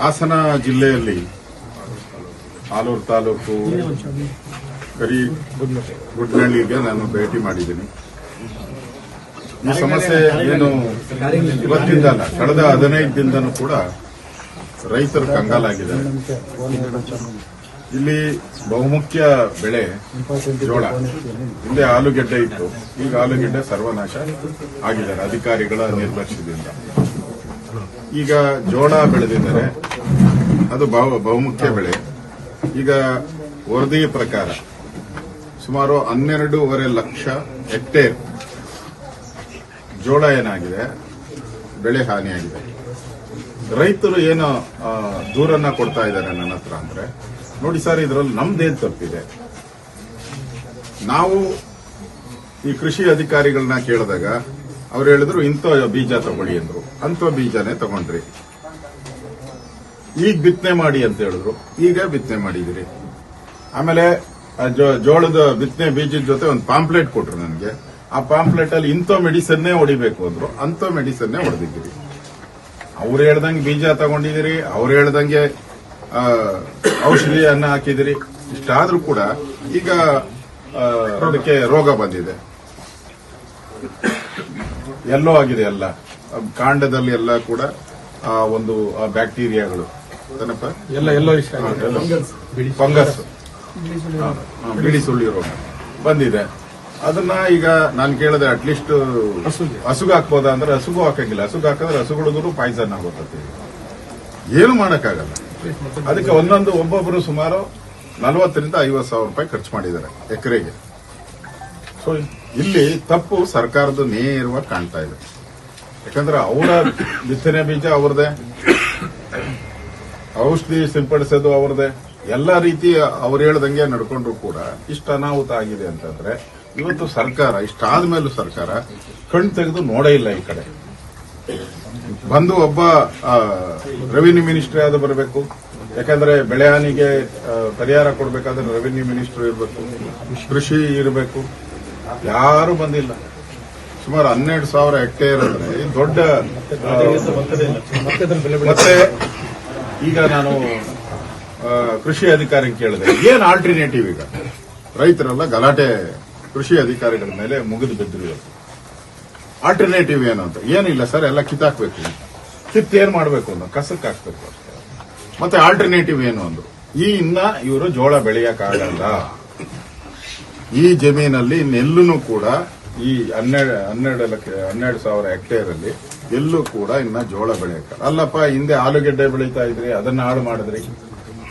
ಹಾಸನ ಜಿಲ್ಲೆಯಲ್ಲಿ ಆಲೂರು ತಾಲೂಕು ಕರಿ ಗುಡ್ನಳ್ಳಿಗೆ ನಾನು ಭೇಟಿ ಮಾಡಿದ್ದೀನಿ. ಈ ಸಮಸ್ಯೆ ಏನು ಇವತ್ತಿಂದ ಅಲ್ಲ, ಕಳೆದ ಹದಿನೈದು ದಿನದೂ ಕೂಡ ರೈತರು ಕಂಗಾಲಾಗಿದ್ದಾರೆ. ಇಲ್ಲಿ ಬಹುಮುಖ್ಯ ಬೆಳೆ ಜೋಳ. ಹಿಂದೆ ಆಲೂಗೆಡ್ಡೆ ಇತ್ತು, ಈಗ ಆಲೂಗೆಡ್ಡೆ ಸರ್ವನಾಶ ಆಗಿದ್ದಾರೆ ಅಧಿಕಾರಿಗಳ ನಿರ್ಲಕ್ಷ್ಯದಿಂದ. ಈಗ ಜೋಳ ಬೆಳೆದಿದ್ದಾರೆ. ಅದು ಬಹು, ಬಹುಮುಖ್ಯ ಬೆಳೆ. ಈಗ ವರದಿ ಪ್ರಕಾರ ಸುಮಾರು ಹನ್ನೆರಡೂವರೆ ಲಕ್ಷ ಹೆಕ್ಟೇರ್ ಜೋಳ ಏನಾಗಿದೆ? ಬೆಳೆ ಹಾನಿಯಾಗಿದೆ. ರೈತರು ಏನು ದೂರನ್ನ ಕೊಡ್ತಾ ಇದ್ದಾರೆ ನನ್ನ ಹತ್ರ ಅಂದ್ರೆ, ನೋಡಿ ಸರ್, ಇದರಲ್ಲಿ ನಮ್ದೇನ್ ತಪ್ಪಿದೆ? ನಾವು ಈ ಕೃಷಿ ಅಧಿಕಾರಿಗಳನ್ನ ಕೇಳಿದಾಗ ಅವ್ರು ಹೇಳಿದ್ರು, ಇಂಥ ಬೀಜ ತಗೊಳ್ಳಿ ಅಂದ್ರು ಅಂತ ಬೀಜನೇ ತಗೊಂಡ್ರಿ. ಈಗ ಬಿತ್ತನೆ ಮಾಡಿ ಅಂತ ಹೇಳಿದ್ರು. ಈಗ ಬಿತ್ತನೆ ಮಾಡಿದಿರಿ. ಆಮೇಲೆ ಜೋಳದ ಬಿತ್ತನೆ ಬೀಜದ ಜೊತೆ ಒಂದು ಪಾಂಪ್ಲೆಟ್ ಕೊಟ್ರು ನನಗೆ. ಆ ಪಾಂಪ್ಲೆಟ್ ಅಲ್ಲಿ ಇಂಥ ಮೆಡಿಸನ್ನೇ ಹೊಡಿಬೇಕು ಅಂದ್ರು. ಅಂತ ಮೆಡಿಸನ್ನೇ ಹೊಡೆದಿದ್ದೀರಿ. ಅವ್ರು ಹೇಳ್ದಂಗೆ ಬೀಜ ತಗೊಂಡಿದ್ದೀರಿ, ಅವ್ರು ಹೇಳ್ದಂಗೆ ಔಷಧಿಯನ್ನ ಹಾಕಿದಿರಿ ಇಷ್ಟಾದ್ರೂ ಕೂಡ ಈಗ ಅದಕ್ಕೆ ರೋಗ ಬಂದಿದೆ. ಎಲ್ಲೋ ಆಗಿದೆ ಎಲ್ಲ. ಕಾಂಡದಲ್ಲಿ ಎಲ್ಲ ಕೂಡ ಆ ಒಂದು ಬ್ಯಾಕ್ಟೀರಿಯಾಗಳು. ಎಲ್ಲ ಎಲ್ಲ. ಫಂಗಸ್. ಬಿಡಿ ಬಿಳಿ ಸುಳ್ಳಿ. ರೋಗ ಬಂದಿದೆ. ಅದನ್ನ ಈಗ ನಾನು ಕೇಳಿದೆ ಅಟ್ಲೀಸ್ಟ್ ಹಸುಗೆ. ಹಾಕ್ಬೋದಾ ಅಂದ್ರೆ ಹಸುಗೂ ಹಾಕಂಗಿಲ್ಲ. ಹಸುಗು ಹಾಕಿದ್ರೆ ಹಸುಗಳಿಗೂ ಪಾಯ್ಸನ್ ಆಗುತ್ತೆ. ಏನು ಮಾಡಕ್ಕಾಗಲ್ಲ. ಅದಕ್ಕೆ ಒಂದೊಂದು ಒಬ್ಬೊಬ್ಬರು ಸುಮಾರು ನಲವತ್ತರಿಂದ ಐವತ್ತು ಸಾವಿರ ರೂಪಾಯಿ ಖರ್ಚು ಮಾಡಿದ್ದಾರೆ ಎಕರೆಗೆ. ಸೊ ಇಲ್ಲಿ ತಪ್ಪು ಸರ್ಕಾರದ ನೇರವಾಗಿ ಕಾಣ್ತಾ ಇದೆ. ಯಾಕಂದ್ರೆ ಅವರ ಬಿತ್ತನೆ ಬೀಜ ಅವ್ರದೇ. ಔಷಧಿ ಸಿಂಪಡಿಸೋದು ಅವ್ರದೇ. ಎಲ್ಲ ರೀತಿ ಅವ್ರು ಹೇಳ್ದಂಗೆ ನಡ್ಕೊಂಡ್ರು ಕೂಡ ಇಷ್ಟ ಅನಾಹುತ ಆಗಿದೆ ಅಂತಂದ್ರೆ ಇವತ್ತು ಸರ್ಕಾರ, ಇಷ್ಟಾದ್ಮೇಲೂ ಸರ್ಕಾರ ಕಣ್ ತೆಗೆದು ನೋಡೇ ಇಲ್ಲ ಈ ಕಡೆ. ಬಂದು ಒಬ್ಬ ರೆವಿನ್ಯೂ ಮಿನಿಸ್ಟ್ರಿ ಆದ ಬರಬೇಕು. ಯಾಕಂದ್ರೆ ಬೆಳೆ ಹಾನಿಗೆ ಪರಿಹಾರ ಕೊಡಬೇಕಾದ್ರೆ ರೆವಿನ್ಯೂ ಮಿನಿಸ್ಟರ್ ಇರಬೇಕು. ಕೃಷಿ ಇರಬೇಕು. ಯಾರು ಬಂದಿಲ್ಲ. ಸುಮಾರು ಹನ್ನೆರಡು ಸಾವಿರ ಹೆಕ್ಟೇರ್ ಅಂದ್ರೆ ದೊಡ್ಡ ಮತ್ತೆ ಈಗ ನಾನು ಕೃಷಿ ಅಧಿಕಾರಿ ಕೇಳಿದೆ. ಏನ್ ಆಲ್ಟರ್ನೇಟಿವ್ ಈಗ? ರೈತರೆಲ್ಲ ಗಲಾಟೆ ಕೃಷಿ ಅಧಿಕಾರಿಗಳ ಮೇಲೆ ಮುಗಿದು ಬಿದ್ದರು ಆಲ್ಟರ್ನೇಟಿವ್ ಏನು ಅಂತ? ಏನಿಲ್ಲ ಸರ್, ಎಲ್ಲ ಕಿತ್ತಾಕ್ಬೇಕು. ಕಿತ್ ಏನ್ ಮಾಡ್ಬೇಕು ಅಂತ? ಕಸಕ್ಕೆ ಹಾಕ್ಬೇಕು ಮತ್ತೆ ಆಲ್ಟರ್ನೇಟಿವ್ ಏನು ಅಂದ್ರು? ಈ ಇನ್ನ ಇವರು ಜೋಳ ಬೆಳೆಯಕ್ಕಾಗಲ್ಲ ಈ ಜಮೀನಲ್ಲಿ ಇನ್ನೆಲ್ಲೂ ಕೂಡ ಈ ಹನ್ನೆರಡು ಹನ್ನೆರಡು ಲಕ್ಷ, ಹನ್ನೆರಡು ಸಾವಿರ ಹೆಕ್ಟೇರ್ ಅಲ್ಲಿ ಎಲ್ಲೂ ಕೂಡ ಇನ್ನ ಜೋಳ ಬೆಳೆಯಕ್ಕ ಅಲ್ಲಪ್ಪ, ಹಿಂದೆ ಆಲೂಗೆಡ್ಡೆ ಬೆಳೀತಾ ಇದ್ರಿ, ಅದನ್ನ ಹಾಳು ಮಾಡಿದ್ರಿ.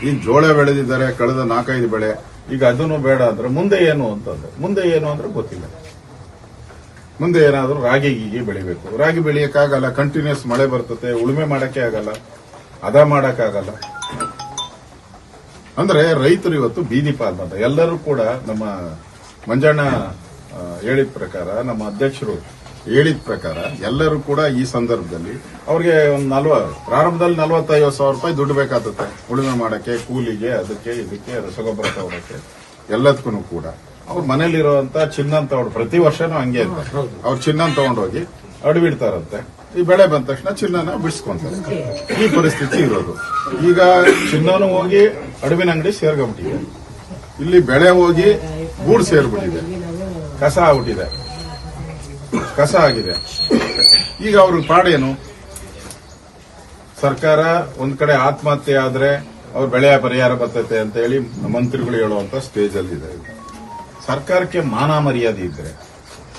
ಈ ಜೋಳ ಬೆಳೆದಿದ್ದಾರೆ, ಕಳೆದ ನಾಲ್ಕೈದು ಬೆಳೆ. ಈಗ ಅದನ್ನು ಬೇಡ ಅಂದ್ರೆ ಮುಂದೆ ಏನು ಅಂತಂದ್ರೆ, ಮುಂದೆ ಏನು ಅಂದ್ರೆ ಗೊತ್ತಿಲ್ಲ. ಮುಂದೆ ಏನಾದ್ರೂ ರಾಗಿ, ಗೀಗಿ ಬೆಳಿಬೇಕು. ರಾಗಿ ಬೆಳೆಯಕ್ಕಾಗಲ್ಲ ಕಂಟಿನ್ಯೂಸ್ ಮಳೆ ಬರ್ತತೆ, ಉಳುಮೆ ಮಾಡಕ್ಕೆ ಆಗಲ್ಲ ಅದ ಮಾಡಕ್ಕಾಗಲ್ಲ. ಅಂದ್ರೆ ರೈತರು ಇವತ್ತು ಬೀದಿ ಪಾಲ್ಮತ ಎಲ್ಲರೂ ಕೂಡ ನಮ್ಮ ಮಂಜಣ್ಣ ಹೇಳಿದ ಪ್ರಕಾರ ನಮ್ಮ ಅಧ್ಯಕ್ಷರು ಹೇಳಿದ ಪ್ರಕಾರ ಎಲ್ಲರೂ ಕೂಡ ಈ ಸಂದರ್ಭದಲ್ಲಿ ಅವ್ರಿಗೆ ಒಂದು ನಲ್ವ ಪ್ರಾರಂಭದಲ್ಲಿ ನಲವತ್ತೈವತ್ತು ಸಾವಿರ ರೂಪಾಯಿ ದುಡ್ಡು ಬೇಕಾಗುತ್ತೆ. ಉಳುಮೆ ಮಾಡಕ್ಕೆ ಕೂಲಿಗೆ ಅದಕ್ಕೆ ಇದಕ್ಕೆ ರಸಗೊಬ್ಬರ ತಗೊಳಕ್ಕೆ ಎಲ್ಲದಕ್ಕೂ ಕೂಡ. ಅವ್ರ ಮನೇಲಿರುವಂತ ಚಿನ್ನ ತಗೊಂಡು ಪ್ರತಿ ವರ್ಷನೂ ಹಂಗೆ ಅಂತ ಅವ್ರು ಚಿನ್ನ ತಗೊಂಡೋಗಿ ಅಡವಿಡ್ತಾರಂತೆ ಈ ಬೆಳೆ ಬಂದ ತಕ್ಷಣ ಚಿನ್ನನ ಬಿಡಿಸ್ಕೊಂತಾರೆ. ಈ ಪರಿಸ್ಥಿತಿ ಇರೋದು. ಈಗ ಚಿನ್ನನೂ ಹೋಗಿ ಅಡವಿನ ಅಂಗಡಿ ಸೇರ್ಕೊಂಡ್ಬಿಟ್ಟಿದೆ. ಇಲ್ಲಿ ಬೆಳೆ ಹೋಗಿ ಗೂಡು ಸೇರ್ಬಿಟ್ಟಿದೆ. ಕಸ ಆಗ್ಬಿಟ್ಟಿದೆ. ಕಸ ಆಗಿದೆ. ಈಗ ಅವ್ರ ಪಾಡೇನು? ಸರ್ಕಾರ ಒಂದ್ ಕಡೆ ಆತ್ಮಹತ್ಯೆ ಆದ್ರೆ ಅವ್ರ ಬೆಳೆಯ ಪರಿಹಾರ ಬರ್ತೈತೆ ಅಂತ ಹೇಳಿ ಮಂತ್ರಿಗಳು ಹೇಳುವಂತ ಸ್ಟೇಜ್ ಅಲ್ಲಿ ಇದೆ ಸರ್ಕಾರಕ್ಕೆ ಮಾನ ಮರ್ಯಾದೆ ಇದ್ರೆ,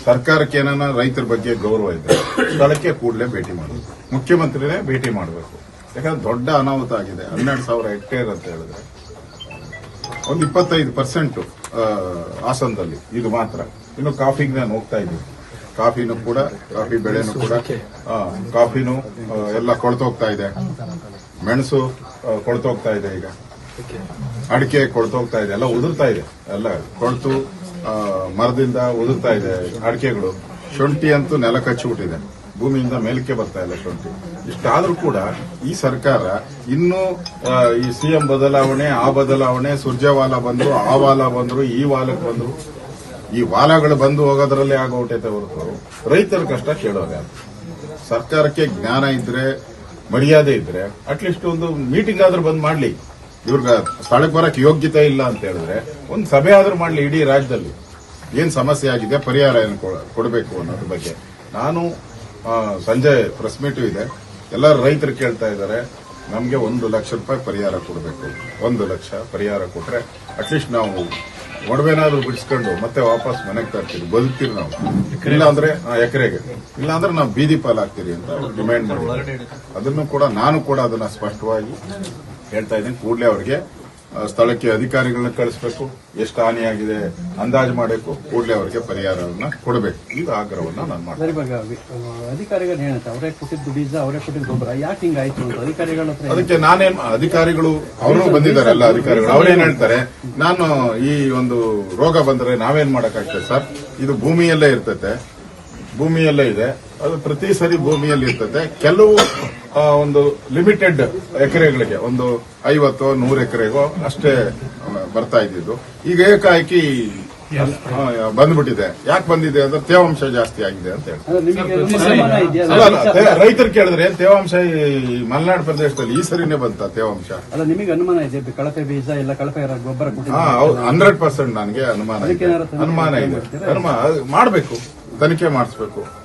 ಸರ್ಕಾರಕ್ಕೆ ಏನಾನ ರೈತರ ಬಗ್ಗೆ ಗೌರವ ಇದ್ರೆ ಸ್ಥಳಕ್ಕೆ ಕೂಡಲೇ ಭೇಟಿ ಮಾಡಬೇಕು. ಮುಖ್ಯಮಂತ್ರಿನೇ ಭೇಟಿ ಮಾಡಬೇಕು. ಯಾಕಂದ್ರೆ ದೊಡ್ಡ ಅನಾಹುತ ಆಗಿದೆ. ಹನ್ನೆರಡು ಸಾವಿರ ಹೆಕ್ಟೇರ್ ಅಂತ ಹೇಳಿದ್ರೆ ಒಂದು ಇಪ್ಪತ್ತೈದು ಪರ್ಸೆಂಟ್ ಹಾಸನದಲ್ಲಿ. ಇದು ಮಾತ್ರ. ಇನ್ನು ಕಾಫಿಗೆ ನಾನು ಹೋಗ್ತಾ ಇದ್ದೀನಿ. ಕಾಫಿನೂ ಕೂಡ ಕಾಫಿ ಬೆಳೆನೂ ಕೂಡ ಕಾಫಿನೂ ಎಲ್ಲ ಕೊಳ್ತೋಗ್ತಾ ಇದೆ. ಮೆಣಸು ಕೊಳ್ತೋಗ್ತಾ ಇದೆ ಈಗ. ಅಡಿಕೆ ಕೊಳ್ತೋಗ್ತಾ ಇದೆ. ಎಲ್ಲ ಉದುರ್ತಾ ಇದೆ. ಎಲ್ಲ ಕೊಳ್ತು ಮರದಿಂದ ಉದುರ್ತಾ ಇದೆ ಅಡಿಕೆಗಳು. ಶುಂಠಿ ಅಂತೂ ನೆಲ ಕಚ್ಚಿಬಿಟ್ಟಿದೆ ಭೂಮಿಯಿಂದ ಮೇಲಕ್ಕೆ ಬರ್ತಾ ಇಲ್ಲ ಶುಂಠಿ. ಇಷ್ಟಾದ್ರೂ ಕೂಡ ಈ ಸರ್ಕಾರ ಇನ್ನೂ ಈ ಸಿಎಂ ಬದಲಾವಣೆ, ಆ ಬದಲಾವಣೆ ಸುರ್ಜವಾಲ ಬಂದ್ರು, ಆ ವಾಲ ಬಂದ್ರು, ಈ ವಾಲಕ್ಕೆ ಬಂದ್ರು, ಈ ವಾಲಗಳು ಬಂದು ಹೋಗೋದ್ರಲ್ಲೇ ಆಗೋಟೈತೆ ಹೊರತು ರೈತರ ಕಷ್ಟ ಕೇಳೋದೇ ಸರ್ಕಾರಕ್ಕೆ ಜ್ಞಾನ ಇದ್ರೆ, ಮರ್ಯಾದೆ ಇದ್ರೆ ಅಟ್ಲೀಸ್ಟ್ ಒಂದು ಮೀಟಿಂಗ್ ಆದ್ರೂ ಬಂದ್ ಮಾಡ್ಲಿ. ಇವ್ರಿಗೆ ಸ್ಥಳಕ್ಕೆ ಬರಕ್ ಯೋಗ್ಯತೆ ಇಲ್ಲ ಅಂತ ಹೇಳಿದ್ರೆ ಒಂದು ಸಭೆ ಆದ್ರೂ ಮಾಡ್ಲಿ ಇಡೀ ರಾಜ್ಯದಲ್ಲಿ. ಏನ್ ಸಮಸ್ಯೆ ಆಗಿದೆ, ಪರಿಹಾರ ಏನು ಕೊಡಬೇಕು ಅನ್ನೋದ್ರ ಬಗ್ಗೆ. ನಾನು ಸಂಜೆ ಪ್ರೆಸ್ ಮೀಟು ಇದೆ. ಎಲ್ಲ ರೈತರು ಕೇಳ್ತಾ ಇದ್ದಾರೆ ನಮಗೆ ಒಂದು ಲಕ್ಷ ರೂಪಾಯಿ ಪರಿಹಾರ ಕೊಡಬೇಕು. ಒಂದು ಲಕ್ಷ ಪರಿಹಾರ ಕೊಟ್ಟರೆ ಅಟ್ಲೀಸ್ಟ್ ನಾವು ಒಡವೆನಾದ್ರೂ ಬಿಡಿಸ್ಕೊಂಡು ಮತ್ತೆ ವಾಪಸ್ ಮನೆಗೆ ತರ್ತೀವಿ. ಬದುಕ್ತೀವಿ ನಾವು. ಇಲ್ಲ ಅಂದ್ರೆ ಎಕರೆಗೆ. ಇಲ್ಲ ಅಂದ್ರೆ ನಾವು ಬೀದಿ ಪಾಲಾಗ್ತೀರಿ ಅಂತ ಡಿಮ್ಯಾಂಡ್ ಮಾಡಿ ಅದನ್ನು ಕೂಡ ನಾನು ಕೂಡ ಅದನ್ನ ಸ್ಪಷ್ಟವಾಗಿ ಹೇಳ್ತಾ ಇದ್ದೀನಿ. ಕೂಡಲೇ ಅವ್ರಿಗೆ ಸ್ಥಳಕ್ಕೆ ಅಧಿಕಾರಿಗಳನ್ನ ಕಳಿಸಬೇಕು ಎಷ್ಟು ಹಾನಿಯಾಗಿದೆ ಅಂದಾಜು ಮಾಡಬೇಕು ಕೂಡಲೇ ಅವರಿಗೆ ಪರಿಹಾರವನ್ನ ಕೊಡಬೇಕು. ಇದು ಆಗ್ರಹವನ್ನ ನಾನು ಮಾಡ್ತೀನಿ. ಅಧಿಕಾರಿಗಳು ಹೇಳುತ್ತೆ ಅವರೇ ಕೊಟ್ಟಿದ್ದು ಬೀಜ ಅವರೇ ಕೊಟ್ಟಿದ್ದು ಗೊಬ್ಬರ ಯಾಕೆ ಹಿಂಗಾಯ್ತು ಅಂತ ಅಧಿಕಾರಿಗಳ ಹತ್ರ ಅದಕ್ಕೆ ನಾನೇನ್ ಅಧಿಕಾರಿಗಳು ಅವರು ಬಂದಿದ್ದಾರೆ ಎಲ್ಲ ಅಧಿಕಾರಿಗಳು ಅವರೇನ್ ಹೇಳ್ತಾರೆ ನಾನು ಈ ಒಂದು ರೋಗ ಬಂದ್ರೆ ನಾವೇನ್ ಮಾಡಕ್ಕಾಗ್ತದೆ ಸರ್? ಇದು ಭೂಮಿಯಲ್ಲೇ ಇರ್ತತೆ. ಭೂಮಿಯಲ್ಲೇ ಇದೆ. ಅದು ಪ್ರತಿ ಸರಿ ಭೂಮಿಯಲ್ಲಿ ಇರ್ತದೆ. ಕೆಲವು ಒಂದು ಲಿಮಿಟೆಡ್ ಎಕರೆಗಳಿಗೆ ಒಂದು ಐವತ್ತು ನೂರು ಎಕರೆಗೋ ಅಷ್ಟೇ ಬರ್ತಾ ಇದ್ದಿದ್ದು. ಈಗ ಏಕಾಏಕಿ ಬಂದ್ಬಿಟ್ಟಿದೆ. ಯಾಕೆ ಬಂದಿದೆ ಅಂದ್ರೆ ತೇವಾಂಶ ಜಾಸ್ತಿ ಆಗಿದೆ ಅಂತ ಹೇಳಿ. ಅಲ್ಲ ರೈತರು ಕೇಳಿದ್ರೆ ಏನ್ ತೇವಾಂಶ ಈ ಮಲೆನಾಡು ಪ್ರದೇಶದಲ್ಲಿ ಈ ಸರಿನೇ ಬಂತ ತೇವಾಂಶ? ಅಲ್ಲ ನಿಮಗೆ ಅನುಮಾನ ಇದೆ ಕಳಪೆ ಬೀಜ ಇಲ್ಲ ಕಳಪೆ ಗೊಬ್ಬರ ಹಂಡ್ರೆಡ್ ಪರ್ಸೆಂಟ್ ನನಗೆ ಅನುಮಾನ ಅನುಮಾನ ಇದೆ? ಅನುಮಾನ ಅದು ಮಾಡ್ಬೇಕು. ತನಿಖೆ ಮಾಡಿಸ್ಬೇಕು.